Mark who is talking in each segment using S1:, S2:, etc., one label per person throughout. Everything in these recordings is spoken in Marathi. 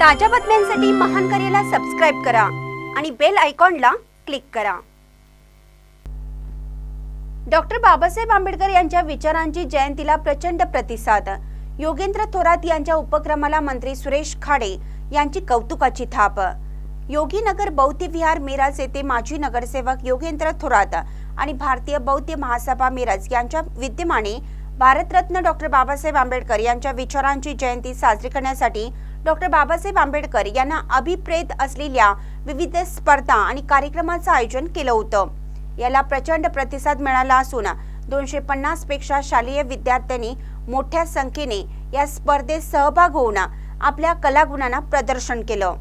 S1: ताज्या बातम्यांसाठी महान करेला सबस्क्राईब करा आणि बेल आयकॉनला क्लिक करा. डॉक्टर बाबासाहेब आंबेडकर यांच्या विचारांची जयंतीला प्रचंड प्रतिसाद. योगेंद्र थोरात यांच्या उपक्रमाला मंत्री सुरेश खाडे यांची कौतुकाची थाप. योगीनगर बौद्ध विहार मिराज येथे माजी नगरसेवक योगेंद्र थोरात आणि भारतीय बौद्ध महासभा मिराज यांच्या विद्यमाने भारतरत्न डॉक्टर बाबासाहेब आंबेडकर यांच्या विचारांची जयंती साजरी करण्यासाठी डॉक्टर बाबासाहेब आंबेडकर यांना अभिप्रेत असलेल्या विविध स्पर्धा आणि कार्यक्रमाचं आयोजन केलं होतं. याला प्रचंड प्रतिसाद मिळाला असून दोनशे पन्नासपेक्षा शालेय विद्यार्थ्यांनी मोठ्या संख्येने या स्पर्धेत सहभाग होऊन आपल्या कलागुणांना प्रदर्शन केलं.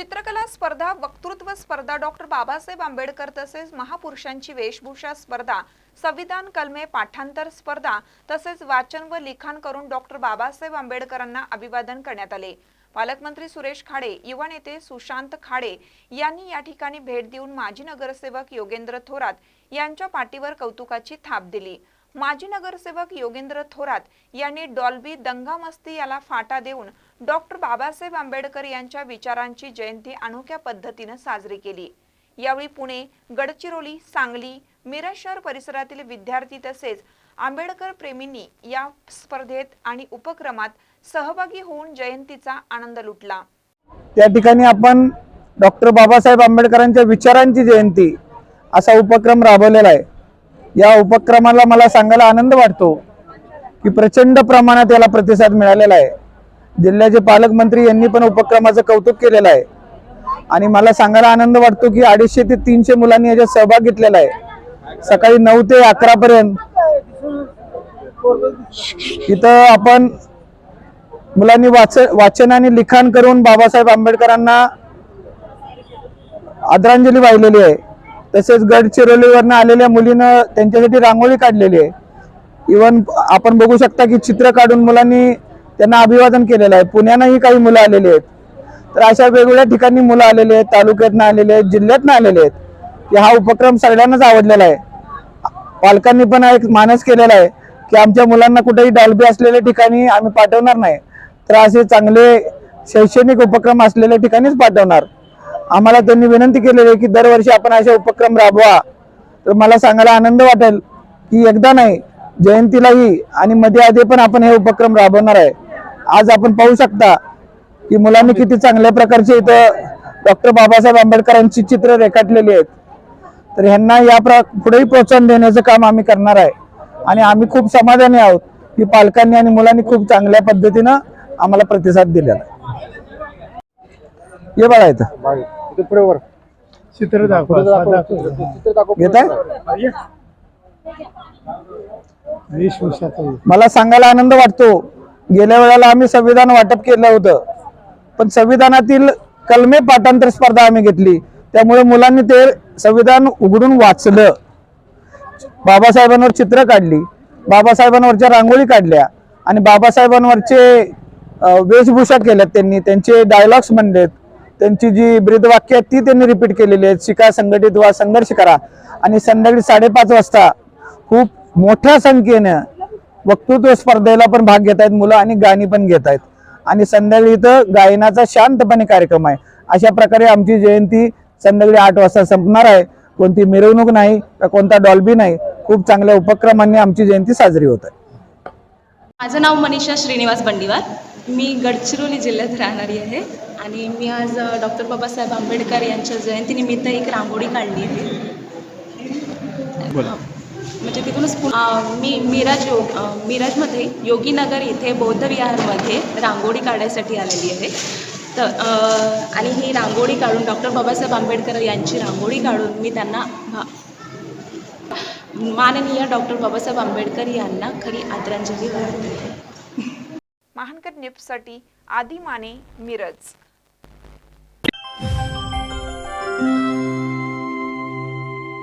S2: चित्रकला स्पर्धा वक्तृत्व स्पर्धा डॉक्टर बाबासाहेब आंबेडकर तसेच महापुरुषांची वेशभूषा स्पर्धा संविधान कलमे पाठांतर स्पर्धा तसेच वाचन व लिखाण करून डॉक्टर बाबासाहेब आंबेडकरांना अभिवादन करण्यात आले. पालकमंत्री सुरेश खाडे युवा नेते सुशांत खाडे यांनी या ठिकाणी भेट देऊन माजी नगरसेवक योगेंद्र थोरात यांच्या पाठीवर कौतुकाची थाप दिली. माजी नगरसेवक योगेंद्र थोरात यांनी डॉल्बी दंगामस्ती याला फाटा देऊन डॉक्टर बाबासाहेब आंबेडकर यांच्या विचारांची जयंती अनोख्या पद्धतीनं साजरी केली. यावेळी पुणे गडचिरोली सांगली मिरज शहर परिसरातील विद्यार्थी तसेच आंबेडकर प्रेमींनी या स्पर्धेत आणि उपक्रमात सहभागी होऊन जयंतीचा आनंद लुटला.
S3: त्या ठिकाणी आपण डॉक्टर बाबासाहेब आंबेडकरांच्या विचारांची जयंती असा उपक्रम राबवलेला आहे. या उपक्रमाला मला सांगायला आनंद वाटतो की प्रचंड प्रमाणात याला प्रतिसाद मिळालेला आहे. जिल्ह्याचे पालकमंत्री यांनी पण उपक्रमाचं कौतुक केलेलं आहे. आणि मला सांगायला आनंद वाटतो की अडीचशे ते तीनशे मुलांनी याच्यात सहभाग घेतलेला आहे. सकाळी नऊ ते अकरा पर्यंत इथं आपण मुलांनी वाच वाचन आणि लिखाण करून बाबासाहेब आंबेडकरांना आदरांजली वाहिलेली आहे. तसेच गडचिरोलीवरनं आलेल्या मुलीनं त्यांच्यासाठी रांगोळी काढलेली आहे. इवन आपण बघू शकता की चित्र काढून मुलांनी त्यांना अभिवादन केलेलं आहे. पुण्यानंही काही मुलं आलेली आहेत. तर अशा वेगवेगळ्या ठिकाणी मुलं आलेले आहेत तालुक्यातनं आलेले आहेत जिल्ह्यातनं आलेले आहेत. की हा उपक्रम सगळ्यांनाच आवडलेला आहे. पालकांनी पण एक मानस केलेला आहे की आमच्या मुलांना कुठेही डॉल्बी असलेल्या ठिकाणी आम्ही पाठवणार नाही. तर असे चांगले शैक्षणिक उपक्रम असलेल्या ठिकाणीच पाठवणार. आम्हाला त्यांनी विनंती केलेली आहे की दरवर्षी आपण असे उपक्रम राबवा. तर मला सांगायला आनंद वाटेल की एकदा नाही जयंतीलाही आणि मध्ये आधी पण आपण हे उपक्रम राबवणार आहे. आज आपण पाहू शकता की मुलांनी किती चांगल्या प्रकारचे इथं डॉक्टर बाबासाहेब आंबेडकरांची चित्र रेखाटलेली आहेत. तर ह्यांना या प्र पुढेही प्रोत्साहन देण्याचं काम आम्ही करणार आहे. आणि आम्ही खूप समाधानी आहोत की पालकांनी आणि मुलांनी खूप चांगल्या पद्धतीनं आम्हाला प्रतिसाद दिलेला आहे. ये बघा इथं.
S4: चित्र दाखवा दाखव.
S3: येत आहे.
S4: वेशभूषाचं
S3: मला सांगायला आनंद वाटतो. गेल्या वेळेला आम्ही संविधान वाटप केलं होतं. पण संविधानातील कलमे पाठांतर स्पर्धा आम्ही घेतली. त्यामुळे मुलांनी ते संविधान उघडून वाचलं. बाबासाहेबांवर चित्र काढली. बाबासाहेबांवरच्या रांगोळी काढल्या. आणि बाबासाहेबांवरचे अं, वेशभूषा केल्यात त्यांनी. त्यांचे डायलॉग्स म्हणलेत. त्यांची जी ब्रीदवाक्य आहेत ती त्यांनी रिपीट केलेली आहेत. शिका संघटित व्हा संघर्ष करा. आणि संध्याकाळी साडेपाच वाजता खूप मोठ्या संख्येनं वक्तृत्व स्पर्धेला पण भाग घेत आहेत मुलं आणि गाणी पण घेत आहेत. आणि संध्याकाळी इथं गायनाचा शांतपणे कार्यक्रम आहे. अशा प्रकारे आमची जयंती संध्याकाळी आठ वाजता संपणार आहे. कोणती मिरवणूक नाही का कोणता डॉल्बी नाही खूप चांगल्या उपक्रमांनी आमची जयंती साजरी होत आहे.
S5: माझं नाव मनीषा श्रीनिवास बंडीवार. मी गडचिरोली जिल्ह्यात राहणारी आहे. आणि मी आज डॉक्टर बाबासाहेब आंबेडकर यांच्या जयंतीनिमित्त एक रांगोळी काढली आहे. म्हणजे तिथूनच मी मिराज योग मिराजमध्ये योगीनगर इथे बौद्ध विहारमध्ये रांगोळी काढायसाठी आलेली आहे. तर आणि ही रांगोळी काढून डॉक्टर बाबासाहेब आंबेडकर यांची रांगोळी काढून मी त्यांना भा माननीय डॉक्टर बाबासाहेब आंबेडकर यांना खरी आदरांजली वाहते.
S2: महानकर न्यूजसाठी आदी माने मिरज.